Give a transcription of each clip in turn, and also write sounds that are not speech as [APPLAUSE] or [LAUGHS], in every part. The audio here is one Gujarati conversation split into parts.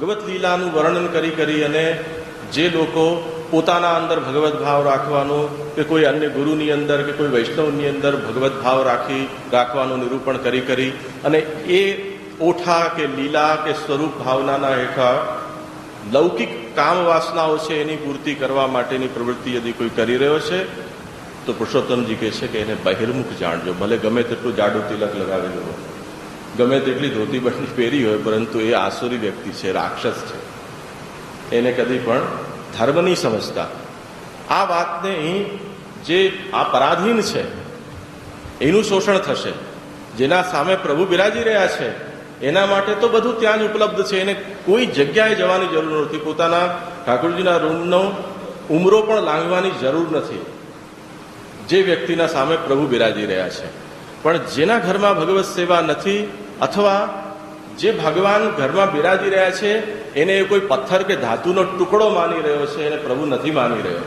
ભગવત લીલાનું વર્ણન કરી કરી અને જે લોકો પોતાના અંદર ભગવત ભાવ રાખવાનો કે કોઈ અન્ય ગુરુની અંદર કે કોઈ વૈષ્ણવની અંદર ભગવત ભાવ રાખી રાખવાનું નિરૂપણ કરી કરી અને એ ઓઠા કે લીલા કે સ્વરૂપ ભાવનાના હેઠળ લૌકિક કામ વાસનાઓ છે એની પૂર્તિ કરવા માટેની પ્રવૃત્તિ યદિ કોઈ કરી રહ્યો છે, તો પુરુષોત્તમજી કહે છે કે એને બહિર્મુખ જાણજો. ભલે ગમે તેટલું જાડું તિલક લગાવેલું હોય ગમે તેટલી ધોતી બની પહેરી હોય, પરંતુ એ આસુરી વ્યક્તિ છે, રાક્ષસ છે. એને કદી પણ ધર્મ નહીં સમજતા. આ વાતને અહીં જે આ પરાધીન છે, એનું શોષણ થશે. જેના સામે પ્રભુ બિરાજી રહ્યા છે, એના માટે તો બધું ત્યાં જ ઉપલબ્ધ છે. એને કોઈ જગ્યાએ જવાની જરૂર નથી. પોતાના ઠાકોરજીના રૂમનો ઉમરો પણ લાંઘવાની જરૂર નથી. જે વ્યક્તિના સામે પ્રભુ બિરાજી રહ્યા છે. પણ જેના ઘરમાં ભગવત સેવા નથી અથવા જે ભગવાન ઘરમાં બિરાજી રહ્યા છે, એને એ કોઈ પથ્થર કે ધાતુનો ટુકડો માની રહ્યો છે, એને પ્રભુ નથી માની રહ્યો.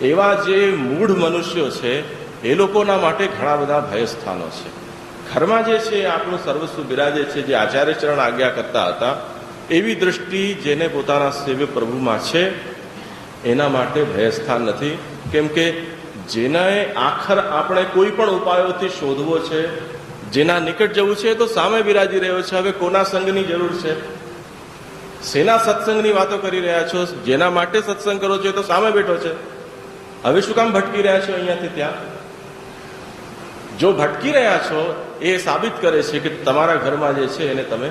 એવા જે મૂઢ મનુષ્યો છે, એ લોકોના માટે ઘણા બધા ભયસ્થાનો છે. ઘરમાં જે છે, આપણું સર્વસ્વ બિરાજે છે, જે આચાર્ય ચરણ આજ્ઞા કરતા હતા, એવી દ્રષ્ટિ જેને પોતાના સેવ્ય પ્રભુમાં છે, એના માટે ભયસ્થાન નથી. કેમ કે જેને આખર આપણે કોઈ પણ ઉપાયોથી શોધવો છે, જેના નિકટ જવું છે તો સામે બિરાજી રહ્યો છે, હવે કોના સંઘની જરૂર છે? શેના સત્સંગની વાતો કરી રહ્યા છો? જેના માટે સત્સંગ કરો છો તો સામે બેઠો છે. હવે શું કામ ભટકી રહ્યા છો અહીંયાથી ત્યાં? જો ભટકી રહ્યા છો, એ સાબિત કરે છે કે તમારા ઘરમાં જે છે એને તમે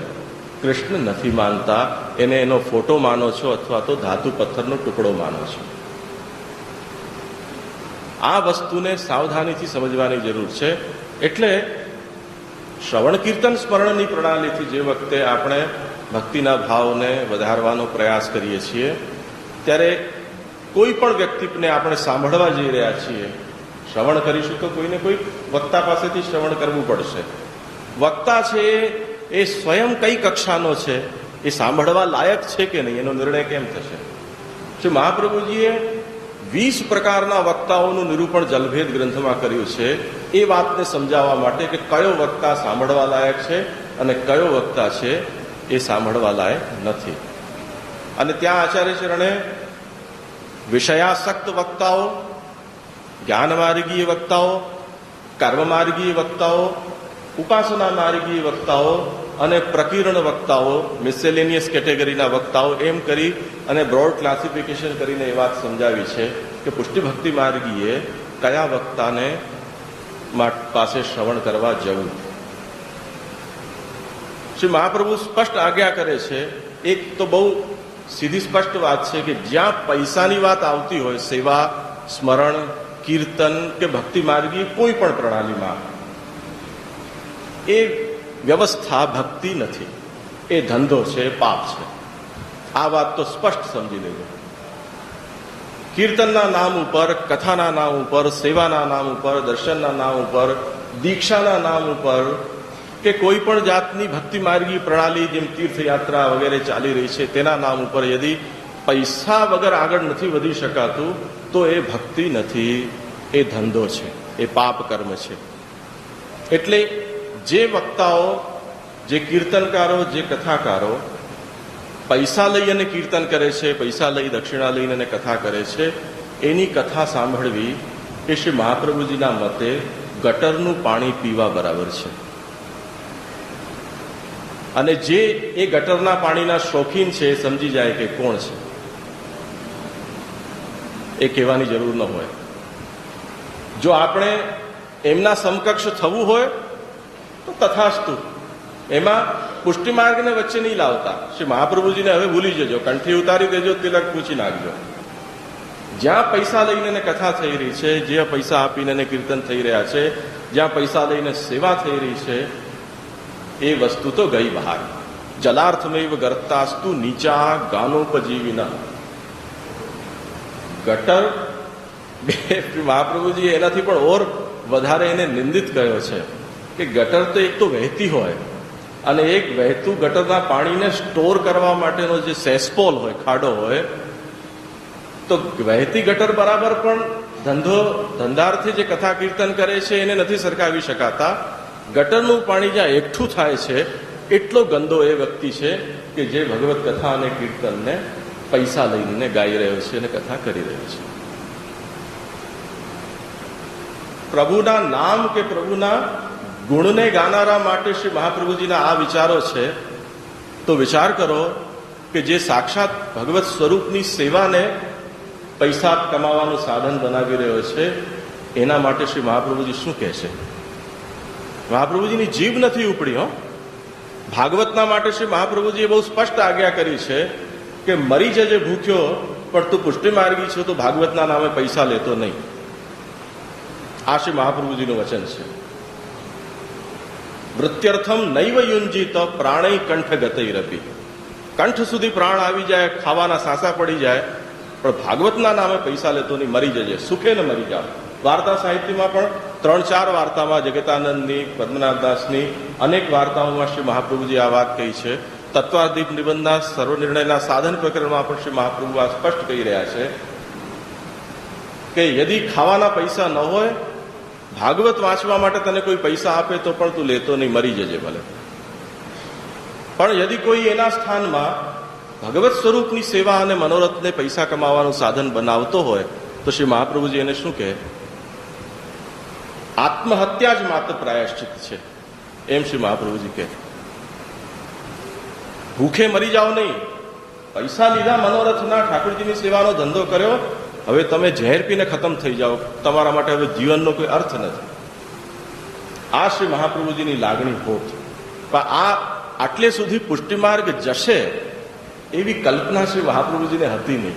કૃષ્ણ નથી માનતા, એને એનો ફોટો માનો છો અથવા તો ધાતુ પથ્થરનો ટુકડો માનો છો. આ વસ્તુને સાવધાનીથી સમજવાની જરૂર છે. એટલે શ્રવણ કીર્તન સ્મરણની પ્રણાલીથી જે વખતે આપણે ભક્તિના ભાવને વધારવાનો પ્રયાસ કરીએ છીએ, ત્યારે કોઈ પણ વ્યક્તિને આપણે સાંભળવા જઈ રહ્યા છીએ, શ્રવણ કરીશું તો કોઈને કોઈ વક્તા પાસેથી શ્રવણ કરવું પડશે. વક્તા છે એ સ્વયં કઈ કક્ષાનો છે, એ સાંભળવા લાયક છે કે નહીં, એનો નિર્ણય કેમ થશે? શ્રી મહાપ્રભુજીએ વીસ પ્રકારના વક્તાઓનું નિરૂપણ જલભેદ ગ્રંથમાં કર્યું છે. એ વાતને સમજાવવા માટે કે કયો વક્તા સાંભળવા લાયક છે અને કયો વક્તા છે એ સાંભળવા લાયક નથી. અને ત્યાં આચાર્ય ચરણે વિષયાસક્ત વક્તાઓ જ્ઞાન માર્ગીય વક્તાઓ કર્મ માર્ગીય વક્તાઓ ઉપાસના માર્ગીય વક્તાઓ અને પ્રકીર્ણ વક્તાઓ મિસેલેનિયસ કેટેગરીના વક્તાઓ એમ કરી અને બ્રોડ ક્લાસિફિકેશન કરીને એ વાત સમજાવી છે કે પુષ્ટિભક્તિ માર્ગીએ કયા વક્તાને પાસે શ્રવણ કરવા જવું. શ્રી મહાપ્રભુ સ્પષ્ટ આજ્ઞા કરે છે, એક તો બહુ સીધી સ્પષ્ટ વાત છે કે જ્યાં પૈસાની વાત આવતી હોય, સેવા, સ્મરણ, કીર્તન કે ભક્તિ માર્ગી કોઈ પણ પ્રણાલીમાં, એ વ્યવસ્થા ભક્તિ નથી. એ ધંધો છે, પાપ છે. આ વાત તો સ્પષ્ટ સમજી લેજો. કીર્તનના નામ ઉપર, કથાના નામ ઉપર, સેવાના નામ ઉપર, દર્શનના નામ ઉપર, દીક્ષાના નામ ઉપર, કે કોઈ પણ જાતની ભક્તિ માર્ગી પ્રણાલી જેમ તીર્થયાત્રા વગેરે ચાલી રહી છે, તેના નામ ઉપર યદિ પૈસા વગર આગળ નથી વધી શકાતું, તો એ ભક્તિ નથી. એ ધંધો છે. એ પાપ કર્મ છે. એટલે જે વક્તાઓ, જે કીર્તનકારો, જે કથાકારો પૈસા લઈ અને કીર્તન કરે છે, પૈસા લઈ, દક્ષિણા લઈને અને કથા કરે છે, એની કથા સાંભળવી એ શ્રી મહાપ્રભુજીના મતે ગટરનું પાણી પીવા બરાબર છે. અને જે એ ગટરના પાણીના શોખીન છે એ સમજી જાય કે કોણ છે. એ કહેવાની જરૂર ન હોય. જો આપણે એમના સમકક્ષ થવું હોય તો તથાસ્તુ. એમાં પુષ્ટિ માર્ગને વચ્ચે નહીં લાવતા. શ્રી મહાપ્રભુજીને હવે ભૂલી જજો. કંઠી ઉતારી દેજો, તિલક પૂછી નાખજો. જ્યાં પૈસા લઈને એને કથા થઈ રહી છે જ્યાં પૈસા આપીને એને કીર્તન થઈ રહ્યા છે, જ્યાં પૈસા લઈને સેવા થઈ રહી છે, એ વસ્તુ તો ગઈ બહાર. જલાર્થમૈવ ગર્તાસ્તુ નીચા ગાનોપજીવીના. ગટર મહાપ્રભુજી એનાથી પણ ઓર વધારે એને નિંદિત કર્યો છે. કે ગટર તો એક તો વહેતી હોય અને એક વહેતું ગટરના પાણીને સ્ટોર કરવા માટેનો જે સેસ્પોલ હોય, ખાડો હોય, તો વહેતી ગટર બરાબર પણ ધંધો, ધંધાર્થી જે કથા કીર્તન કરે છે એને નથી સરકાવી શકાતા. ગટરનું પાણી જ્યાં એકઠું થાય છે, એટલો ગંદો એ વ્યક્તિ છે કે જે ભગવત કથા અને કીર્તનને પૈસા લઈને ગાઈ રહ્યો છે અને કથા કરી રહ્યો છે. પ્રભુના નામ કે પ્રભુના ગુણને ગાનારા માટે શ્રી મહાપ્રભુજીના આ વિચારો છે, તો વિચાર કરો કે જે સાક્ષાત ભગવત સ્વરૂપની સેવાને પૈસા કમાવાનું સાધન બનાવી રહ્યો છે, એના માટે શ્રી મહાપ્રભુજી શું કહે છે? મહાપ્રભુજીની જીભ નથી ઉપડી, હો. ભાગવતના માટે શ્રી મહાપ્રભુજીએ બહુ સ્પષ્ટ આજ્ઞા કરી છે કે મરી જજે ભૂખ્યો, પણ તું પુષ્ટિ માર્ગી છો તો ભાગવતના નામે પૈસા લેતો નહીં. આ શ્રી મહાપ્રભુજીનું વચન છે. વૃત્યર્થમ નૈવ યુંજીત પ્રાણય કંઠ ગતઈ રપી કંઠ સુધી પ્રાણ આવી જાય, ખાવાના સાસા પડી જાય, પણ ભાગવતના નામે પૈસા લેતો નહીં, મરી જજે, સુખે ને મરી જાઓ વાર્તા સાહિત્યમાં પણ ત્રણ ચાર વાર્તામાં જગતાનંદની, પદ્મનાથદાસની અનેક વાર્તાઓમાં શ્રી મહાપ્રભુજી આ વાત કહી છે. તત્વાદીપ નિબંધના સર્વનિર્ણયના સાધન પ્રકરણમાં પણ શ્રી મહાપ્રભુ આ સ્પષ્ટ કહી રહ્યા છે કે યદિ ખાવાના પૈસા ન હોય ભાગવત વાંચવા માટે તને કોઈ પૈસા આપે તો પણ તું લેતો નહીં, મરી જજે ભલે. પણ યદિ કોઈ એના સ્થાનમાં ભગવત સ્વરૂપની સેવા અને મનોરથને પૈસા કમાવાનું સાધન બનાવતો હોય, તો શ્રી મહાપ્રભુજી એને શું કહે? આત્મહત્યા જ માત્ર પ્રાયશ્ચિત છે, એમ શ્રી મહાપ્રભુજી કહે. ભૂખે મરી જાઓ નહીં. પૈસા લીધા, મનોરથના ઠાકોરજીની સેવાનો ધંધો કર્યો હવે તમે ઝેર પીને ખતમ થઈ જાઓ. તમારા માટે હવે જીવનનો કોઈ અર્થ નથી. આ શ્રી મહાપ્રભુજીની લાગણી હોત પણ આ આટલે સુધી પુષ્ટિમાર્ગ જશે એવી કલ્પના શ્રી મહાપ્રભુજીને હતી નહીં.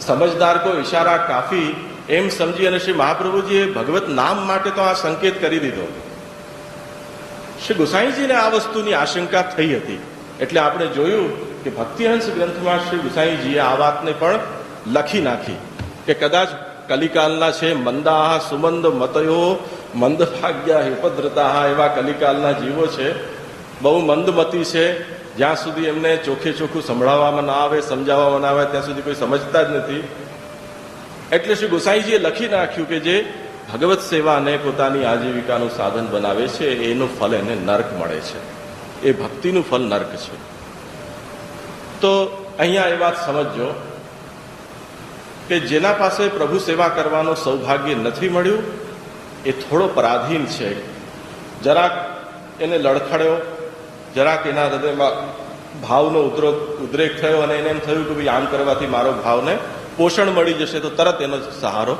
સમજદાર કો ઇશારા કાફી એમ સમજી અને શ્રી મહાપ્રભુજીએ ભગવત નામ માટે તો આ સંકેત કરી દીધો. શ્રી ગુસાઈજીને આ વસ્તુની આશંકા થઈ હતી. એટલે આપણે જોયું કે ભક્તિહંસ ગ્રંથમાં શ્રી ગુસાઈજીએ આ વાતને પણ લખી નાખી. કે કદાચ કલિકાલના છે, મંદાહ, સુમંદ, મતયો, મંદભાગ્યા હિપદ્રતા એવા કલિકાલના જીવો છે. બહુ મંદમતી છે. જ્યાં સુધી એમને ચોખે ચોખ્ખું સંભળાવવામાં ના આવે, સમજાવવામાં ના આવે, ત્યાં સુધી કોઈ સમજતા જ નથી. એટલે શ્રી ગોસાઈજીએ લખી નાખ્યું કે જે ભગવત સેવાને પોતાની આજીવિકાનું સાધન બનાવે છે, એનું ફલ એને નર્ક મળે છે. એ ભક્તિનું ફલ નર્ક છે. તો અહીંયા એ વાત સમજજો. કે જેના પાસે પ્રભુ સેવા કરવાનો સૌભાગ્ય નથી મળ્યું, એ થોડો પરાધીન છે. જરાક એને લડખડ્યો, જરાક એના હૃદયમાં ભાવનો ઉદ્રોક ઉદ્રેક થયો અને એને એમ થયું કે ભાઈ આમ કરવાથી મારો ભાવને પોષણ મળી જશે તો તરત એનો સહારો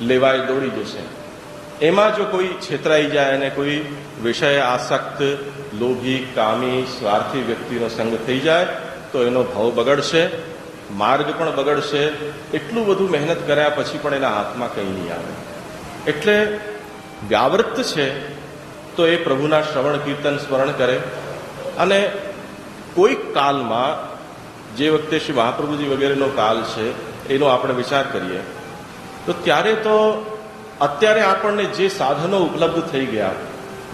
લેવાય, દોડી જશે. એમાં જો કોઈ છેતરાઈ જાય અને કોઈ વિષય આસક્ત, લોભી, કામી, સ્વાર્થી વ્યક્તિનો સંગ થઈ જાય, તો એનો ભાવ બગડશે. માર્ગ પણ બગડશે, એટલું બધું મહેનત કર્યા પછી પણ એના હાથમાં કંઈ નહીં આવે. એટલે વ્યાવૃત્ત છે, તો એ પ્રભુના શ્રવણ, કીર્તન, સ્મરણ કરે. અને કોઈક કાલમાં, જે વખતે શ્રી મહાપ્રભુજી વગેરેનો કાલ છે, એનો આપણે વિચાર કરીએ. તો ત્યારે તો અત્યારે આપણને જે સાધનો ઉપલબ્ધ થઈ ગયા,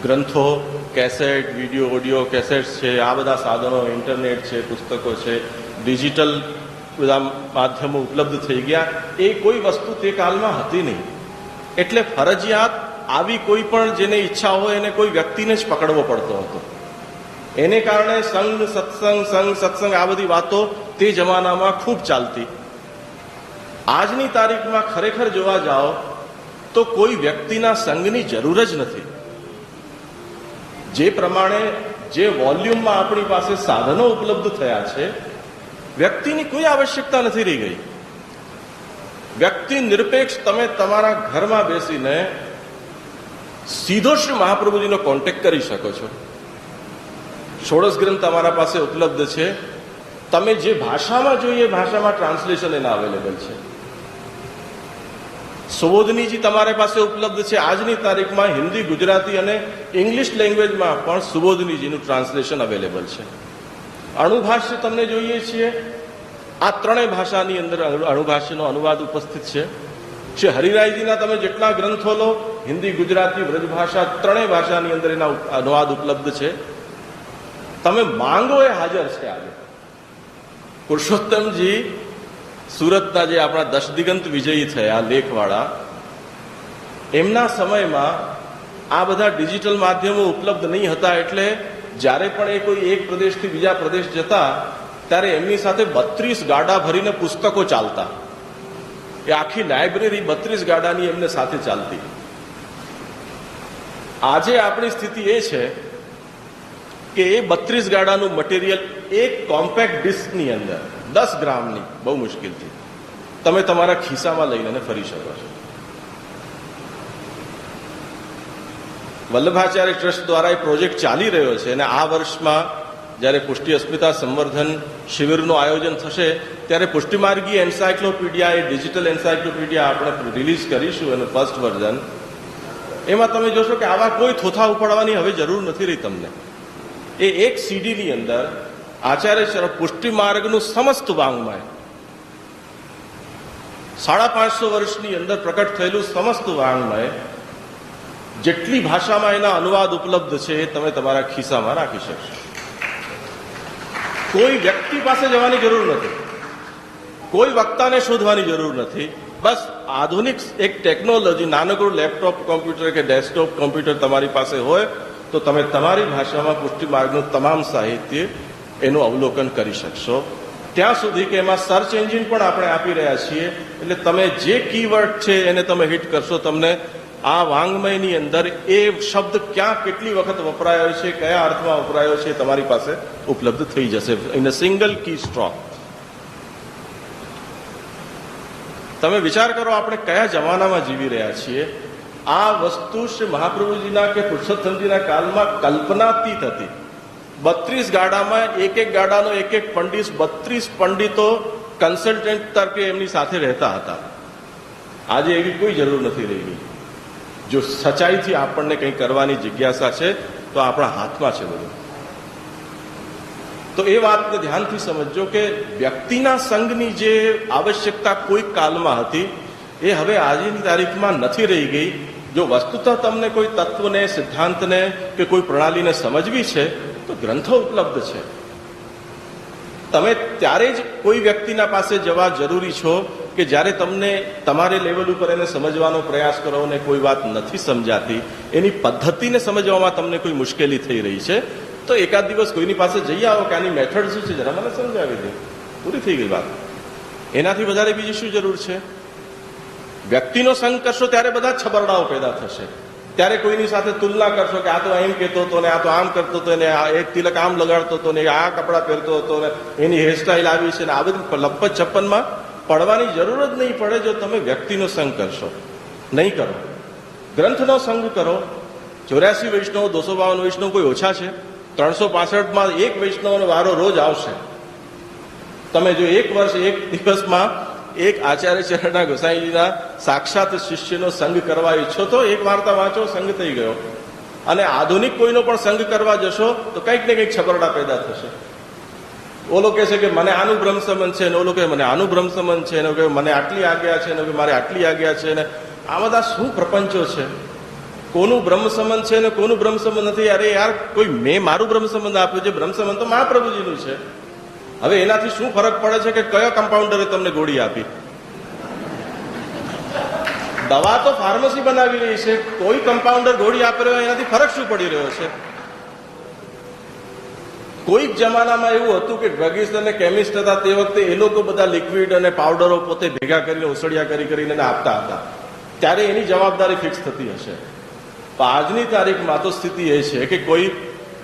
ગ્રંથો, કેસેટ, વીડિયો, ઓડિયો, કેસેટ્સ છે, આ બધા સાધનો, ઇન્ટરનેટ છે, પુસ્તકો છે, ડિજિટલ બધા માધ્યમો ઉપલબ્ધ થઈ ગયા. એ કોઈ વસ્તુ તે કાલમાં હતી નહીં. એટલે ફરજિયાત આવી કોઈ પણ જેને ઈચ્છા હોય એને કોઈ વ્યક્તિને જ પકડવો પડતો હતો. એને કારણે સંઘ, સત્સંગ સંઘ, સત્સંગ આ બધી વાતો તે જમાનામાં ખૂબ ચાલતી. આજની તારીખમાં ખરેખર જોવા જાઓ તો કોઈ વ્યક્તિના સંઘની જરૂર જ નથી. જે પ્રમાણે જે વોલ્યુમમાં આપણી પાસે સાધનો ઉપલબ્ધ થયા છે વ્યક્તિની કોઈ આવશ્યકતા નથી રહી ગઈ. વ્યક્તિ નિરપેક્ષ તમે તમારા ઘરમાં બેસીને સીધો શ્રી મહાપ્રભુજીનો કોન્ટેક્ટ કરી શકો છો. ષોડશ ગ્રંથ તમારા પાસે ઉપલબ્ધ છે. તમે જે ભાષામાં જોઈએ ભાષામાં ટ્રાન્સલેશન એના અવેલેબલ છે. સુબોધનીજી તમારા પાસે ઉપલબ્ધ છે. આજની તારીખમાં હિન્દી, ગુજરાતી અને ઇંગ્લિશ લેંગ્વેજમાં પણ સુબોધનીજીનું ટ્રાન્સલેશન અવેલેબલ છે. અણુભાષ્ય તમને જોઈએ છીએ. આ ત્રણેય ભાષાની અંદર અણુભાષ્યનો અનુવાદ ઉપસ્થિત છે. શ્રી હરિરાયજીના તમે જેટલા ગ્રંથો લો, હિન્દી, ગુજરાતી, વ્રજભાષા ત્રણેય ભાષાની અંદર એના અનુવાદ ઉપલબ્ધ છે. તમે માંગો એ હાજર છે આજે. પુરુષોત્તમજી, સુરતના જે આપણા દશદિગંત વિજયી થયા, લેખવાળા, એમના સમયમાં આ બધા ડિજિટલ માધ્યમો ઉપલબ્ધ નહીં હતા એટલે જ્યારે પણ એ કોઈ એક પ્રદેશથી બીજા પ્રદેશ જતા, ત્યારે એમની સાથે બત્રીસ ગાડા ભરીને પુસ્તકો ચાલતા. એ આખી લાઇબ્રેરી બત્રીસ ગાડાની એમને સાથે ચાલતી. આજે આપણી સ્થિતિ એ છે કે એ બત્રીસ ગાડાનું મટીરિયલ એક કોમ્પેક્ટ ડિસ્કની અંદર, દસ ગ્રામની, બહુ મુશ્કેલથી. તમે તમારા ખિસ્સામાં લઈને ફરી શકો છો. વલ્લભાચાર્ય ટ્રસ્ટ દ્વારા એ પ્રોજેક્ટ ચાલી રહ્યો છે અને આ વર્ષમાં જ્યારે પુષ્ટિ અસ્મિતા સંવર્ધન શિબિરનું આયોજન થશે, ત્યારે પુષ્ટિમાર્ગી એન્સાયક્લોપીડિયા એ ડિજિટલ એન્સાયક્લોપીડિયા આપણે રિલીઝ કરીશું એનું ફર્સ્ટ વર્ઝન એમાં તમે જોશો કે આવા કોઈ થોથા ઉપાડવાની હવે જરૂર નથી રહી તમને. એ એક સીડીની અંદર આચાર્ય શરફ પુષ્ટિ સમસ્ત વાંગમય, સાડા પાંચસો વર્ષની અંદર પ્રકટ થયેલું સમસ્ત વાંગમય જેટલી ભાષામાં એના અનુવાદ ઉપલબ્ધ છે, એ તમે તમારા ખિસ્સામાં રાખી શકશો. કોઈ વ્યક્તિ પાસે જવાની જરૂર નથી. કોઈ વક્તાને શોધવાની જરૂર નથી. બસ આધુનિક એક ટેકનોલોજી, નાનકડું લેપટોપ, કોમ્પ્યુટર કે ડેસ્કટોપ, કોમ્પ્યુટર તમારી પાસે હોય, તો તમે તમારી ભાષામાં પુષ્ટિ માર્ગનું તમામ સાહિત્ય એનું અવલોકન કરી શકશો. ત્યાં સુધી કે એમાં સર્ચ એન્જિન પણ આપણે આપી રહ્યા છીએ. એટલે તમે જે કીવર્ડ છે એને તમે હિટ કરશો, તમને આ વાંગમયની અંદર એ શબ્દ ક્યાં કેટલી વખત વપરાયો છે, કયા અર્થમાં વપરાયો છે તમારી પાસે ઉપલબ્ધ થઈ જશે. In a single key stroke તમે વિચાર કરો, આપણે કયા જમાનામાં જીવી રહ્યા છીએ? આ વસ્તુ શ્રી મહાપ્રભુજીના કે પુરુષોત્તમજીના કાળમાં કલ્પનાતીત હતી. બત્રીસ ગાડામાં એક એક ગાડાનો એક એક પંડિત, બત્રીસ પંડિતો કન્સલ્ટન્ટ તરીકે એમની સાથે રહેતા હતા. આજે એવી કોઈ જરૂર નથી રહી ગઈ જો સચ્ચાઈથી આપણને કંઈ કરવાની જિજ્ઞાસા છે, તો આપણા હાથમાં છે બધું. તો એ વાતને ધ્યાનથી સમજજો કે વ્યક્તિના સંઘની જે આવશ્યકતા કોઈ કાલમાં હતી, એ હવે આજની તારીખમાં નથી રહી ગઈ. જો વસ્તુતઃ તમને કોઈ તત્વને, સિદ્ધાંતને કે કોઈ પ્રણાલીને સમજવી છે, તો ગ્રંથો ઉપલબ્ધ છે. તમે ત્યારે જ કોઈ વ્યક્તિના પાસે જવા જરૂરી છો કે જ્યારે તમને તમારે લેવલ ઉપર એને સમજવાનો પ્રયાસ કરો અને કોઈ વાત નથી સમજાતી, એની પદ્ધતિને સમજવામાં તમને કોઈ મુશ્કેલી થઈ રહી છે, તો એકાદ દિવસ કોઈની પાસે જઈ આવો કે આની મેથડ શું છે, જરા મને સમજાવી દે. પૂરી થઈ ગઈ વાત. એનાથી વધારે બીજી શું જરૂર છે? વ્યક્તિનો સંગ કરશો ત્યારે બધા છબરડાઓ પેદા થશે. ત્યારે કોઈની સાથે તુલના કરશો કે આ તો એમ કહેતો હતો ને આ તો આમ કરતો હતો ને આ એક તિલક આમ લગાડતો હતો ને આ કપડાં પહેરતો હતો ને એની હેરસ્ટાઈલ આવી છે ને આ બધી લપ્પત છપ્પનમાં પડવાની જરૂર જ નહીં પડે જો તમે વ્યક્તિનો સંગ કરશો. નહીં કરો. ગ્રંથનો સંગ કરો. ચોર્યાસી વૈષ્ણવ, દોસો બાવન વૈષ્ણવ કોઈ ઓછા છે? ત્રણસો પાસઠમાં એક વૈષ્ણવનો વારો રોજ આવશે. તમે જો એક વર્ષ, એક દિવસમાં એક આચાર્ય ચરણના ગોસાઈજીના સાક્ષાત શિષ્યનો સંગ કરવા ઈચ્છો તો એક વાર્તા વાંચો સંગ થઈ ગયો. અને આધુનિક કોઈનો પણ સંગ કરવા જશો તો કંઈક ને કંઈક છબરડા પેદા થશે. ઓલો કહે છે કે મને આનું ભ્રમ સંબંધ છે ને ઓલો કહે મને આનું ભ્રમ સંબંધ છે ને મને આટલી આજ્ઞા છે ને મારે આટલી આજ્ઞા છે ને આ બધા શું પ્રપંચો છે? કોનું બ્રહ્મ સંબંધ છે ને કોનું બ્રહ્મ સંબંધ નથી? અરે યાર, કોઈ મેં મારું બ્રહ્મ સંબંધ આપ્યું છે, બ્રહ્મ સંબંધ તો મહાપ્રભુજીનું છે. હવે એનાથી શું ફરક પડે છે કે કયો કમ્પાઉન્ડરે તમને ગોળી આપી? દવા તો ફાર્મસી બનાવી રહી છે, કોઈ કમ્પાઉન્ડર ગોળી આપી રહ્યો, એનાથી ફરક શું પડી રહ્યો છે? કોઈક જમાનામાં એવું હતું કે ડ્રગિસ્ટ અને કેમિસ્ટ હતા તે વખતે એ લોકો બધા લિક્વિડ અને પાવડરો પોતે ભેગા કરીને, ઉસળિયા કરી કરીને આપતા હતા. ત્યારે એની જવાબદારી ફિક્સ થતી હશે. આજની તારીખમાં તો સ્થિતિ એ છે કે કોઈ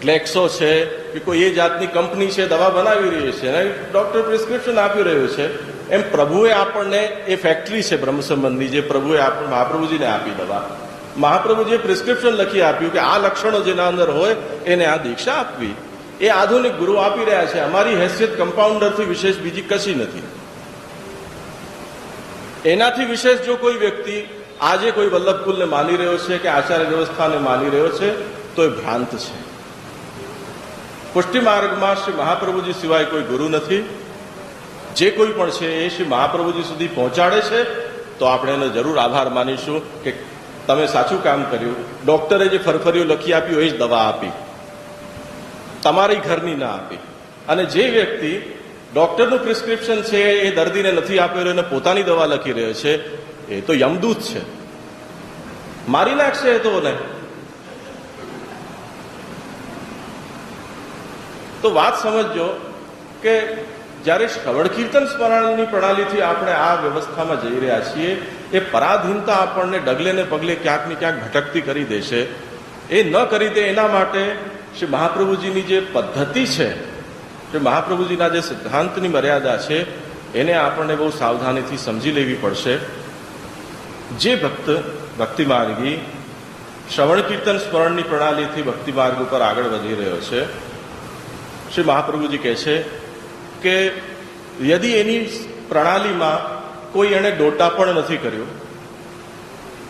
ગ્લેક્સો છે કે કોઈ એ જાતની કંપની છે, દવા બનાવી રહી છે અને ડોક્ટર પ્રિસ્ક્રિપ્શન આપી રહ્યું છે. એમ પ્રભુએ આપણને એ ફેક્ટરી છે બ્રહ્મ સંબંધની જે પ્રભુએ મહાપ્રભુજીને આપી દવા. મહાપ્રભુજીએ પ્રિસ્ક્રિપ્શન લખી આપ્યું કે આ લક્ષણો જેના અંદર હોય એને આ દીક્ષા આપવી. એ આધુનિક ગુરુ આપી રહ્યા છે. અમારી હેસિયત કમ્પાઉન્ડરથી વિશેષ બીજી કશી નથી. એનાથી વિશેષ જો કોઈ વ્યક્તિ આજે કોઈ વલ્લભકુલને માની રહ્યો છે કે આચાર્ય વ્યવસ્થાને માની રહ્યો છે તો એ ભ્રાંત છે. પુષ્ટિ માર્ગમાં શ્રી મહાપ્રભુજી સિવાય કોઈ ગુરુ નથી. જે કોઈ પણ છે એ શ્રી મહાપ્રભુજી સુધી પહોંચાડે છે, તો આપણે એનો જરૂર આભાર માનીશું કે તમે સાચું કામ કર્યું. ડોક્ટરે જે ફરફરીઓ લખી આપ્યું એ જ દવા આપી. તમારી ઘરની ના આપી. અને જે વ્યક્તિ ડોક્ટરનું પ્રિસ્ક્રિપ્શન છે, એ દર્દીને નથી આપી રહ્યો અને પોતાની દવા લખી રહ્યો છે, એ તો યમદૂત છે. મારી નાખશે એ તો ને તો વાત સમજજો કે જ્યારે શ્રવણ કીર્તન સ્મરણની પ્રણાલીથી આપણે આ વ્યવસ્થામાં જઈ રહ્યા છીએ, એ પરાધીનતા આપણને ડગલે ને પગલે ક્યાંક ને ક્યાંક ભટકતી કરી દેશે. એ ન કરી દે એના માટે શ્રી મહાપ્રભુજીની જે પદ્ધતિ છે જે મહાપ્રભુજીના જે સિદ્ધાંતની મર્યાદા છે, એને આપણને બહુ સાવધાનીથી સમજી લેવી પડશે. જે ભક્ત ભક્તિ માર્ગી શ્રવણ કીર્તન સ્મરણની પ્રણાલીથી ભક્તિ માર્ગ ઉપર આગળ વધી રહ્યો છે, શ્રી મહાપ્રભુજી કહે છે કે યદિ એની પ્રણાલીમાં કોઈ એણે ડોટા પણ નથી કર્યો,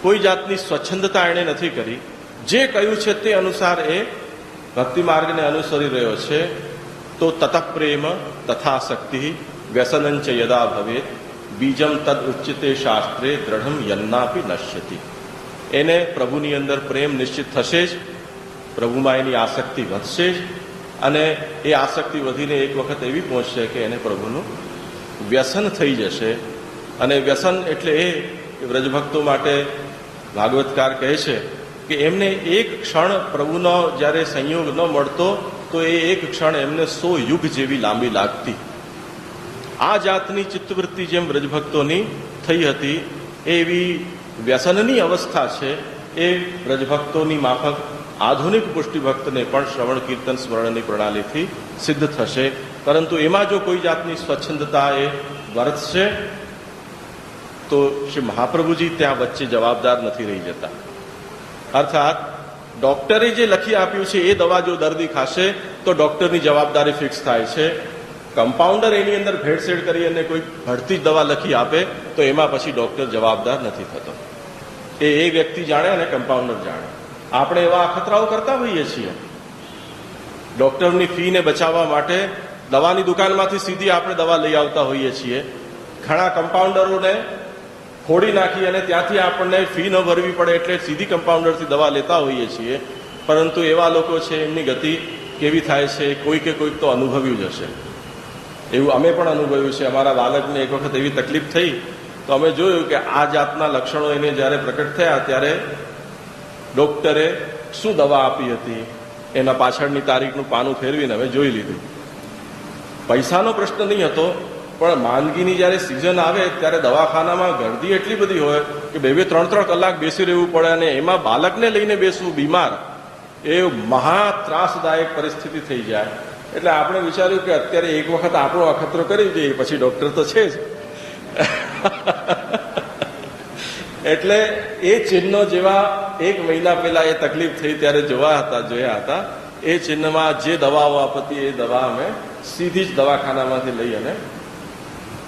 કોઈ જાતની સ્વચ્છંદતા એણે નથી કરી, જે કહ્યું છે તે અનુસાર એ ભક્તિ માર્ગને અનુસરી રહ્યો છે, તો તત પ્રેમ તથા શક્તિ વ્યસનંચ યદા ભવેત, બીજમ તદ ઉચ્ચતે શાસ્ત્રે દ્રઢમ યન્નાપી નશ્યતિ. એને પ્રભુની અંદર પ્રેમ નિશ્ચિત થશે જ, પ્રભુમાં એની આસક્તિ વધશે જ, અને એ આસક્તિ વધીને એક વખત એવી પહોંચશે કે એને પ્રભુનું વ્યસન થઈ જશે. અને વ્યસન એટલે એ વ્રજભક્તો માટે ભાગવતકાર કહે છે કે એમને એક ક્ષણ પ્રભુનો જ્યારે સંયોગ ન મળતો, તો એ એક ક્ષણ એમને સો યુગ જેવી લાંબી લાગતી. આ જાતની ચિત્તવૃત્તિ જેમ વ્રજભક્તોની થઈ હતી, એવી વ્યસનની અવસ્થા છે, એ વ્રજભક્તોની માફક આધુનિક પુષ્ટિભક્તને પણ શ્રવણ કીર્તન સ્મરણની પ્રણાલીથી સિદ્ધ થશે. પરંતુ એમાં જો કોઈ જાતની સ્વચ્છંદતા એ વર્તશે, તો શ્રી મહાપ્રભુજી ત્યાં વચ્ચે જવાબદાર નથી રહી જતા. અર્થાત, ડોક્ટરે જે લખી આપ્યું છે એ દવા જો દર્દી ખાશે, તો ડોક્ટરની જવાબદારી ફિક્સ થાય છે. કમ્પાઉન્ડર એની અંદર ભેળસેળ કરી અને કોઈ ભરતી દવા લખી આપે, તો એમાં પછી ડોક્ટર જવાબદાર નથી થતો. એ એ વ્યક્તિ જાણે અને કમ્પાઉન્ડર જાણે. આપણે એવા અખતરાઓ કરતા હોઈએ છીએ. ડોક્ટરની ફીને બચાવવા માટે દવાની દુકાનમાંથી સીધી આપણે દવા લઈ આવતા હોઈએ છીએ. ઘણા કમ્પાઉન્ડરોને ફોડી નાખી અને ત્યાંથી આપણને ફી ન ભરવી પડે એટલે સીધી કમ્પાઉન્ડરથી દવા લેતા હોઈએ છીએ. પરંતુ એવા લોકો છે, એમની ગતિ કેવી થાય છે કોઈકે કોઈક તો અનુભવ્યું જ હશે. એવું અમે પણ અનુભવ્યું છે. અમારા બાળકને એક વખત એવી તકલીફ થઈ તો અમે જોયું કે આ જાતના લક્ષણો એને જ્યારે પ્રકટ થયા ત્યારે ડોક્ટરે શું દવા આપી હતી, એના પાછળની તારીખનું પાનું ફેરવીને અમે જોઈ લીધું. પૈસાનો પ્રશ્ન નહીં હતો પણ માંદગીની જ્યારે સિઝન આવે ત્યારે દવાખાનામાં ગરદી એટલી બધી હોય કે બે બે, ત્રણ ત્રણ કલાક બેસી રહેવું પડે અને એમાં બાળકને લઈને બેસવું બીમાર, એ મહા ત્રાસદાયક પરિસ્થિતિ થઈ જાય. એટલે આપણે વિચાર્યું કે અત્યારે એક વખત આપણો અખતરો કરી દઈએ, પછી ડૉક્ટર તો છે જ. [LAUGHS] એટલે એ ચિહ્નો જેવા એક મહિના પહેલા એ તકલીફ થઈ ત્યારે જોવા હતા, જોયા હતા. એ ચિહ્નમાં જે દવાઓ આપતી એ દવા અમે સીધી જ દવાખાનામાંથી લઈ અને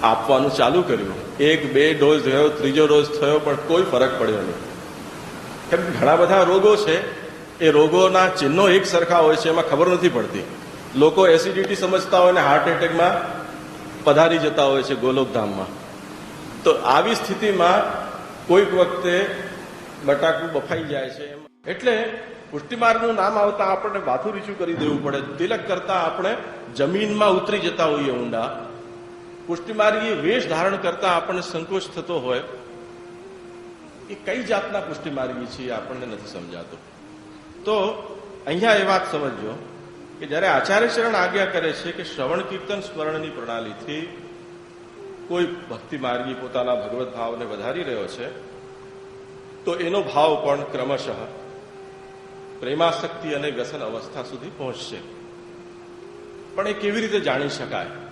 આપવાનું ચાલુ કર્યું. એક, બે ડોઝ થયો, ત્રીજો ડોઝ થયો, પણ કોઈ ફરક પડ્યો નહીં. કેમ કે ઘણા બધા રોગો છે, એ રોગોના ચિહ્નો એક સરખા હોય છે, એમાં ખબર નથી પડતી. લોકો એસિડિટી સમજતા હોય ને હાર્ટ એટેકમાં પધારી જતા હોય છે ગોલોકધામમાં. તો આવી સ્થિતિમાં કોઈક વખતે બટાકું બફાઈ જાય છે એટલે પુષ્ટિમાર્ગનું નામ આવતા આપણને માથું રીચું કરી દેવું પડે. તિલક કરતા આપણે જમીનમાં ઉતરી જતા હોઈએ ઊંડા. પુષ્ટિમાર્ગી વેશ ધારણ કરતા આપણને સંકોચ થતો હોય, એ કઈ જાતના પુષ્ટિમાર્ગી છે આપણને નથી સમજાતો. તો અહીંયા એ વાત સમજજો કે જ્યારે આચાર્ય શરણ આજ્ઞા કરે છે કે શ્રવણ કીર્તન સ્મરણની પ્રણાલીથી કોઈ ભક્તિ માર્ગી પોતાના ભગવત ભાવને વધારી રહ્યો છે, તો એનો ભાવ પણ ક્રમશઃ પ્રેમાશક્તિ અને વ્યસન અવસ્થા સુધી પહોંચશે. પણ એ કેવી રીતે જાણી શકાય?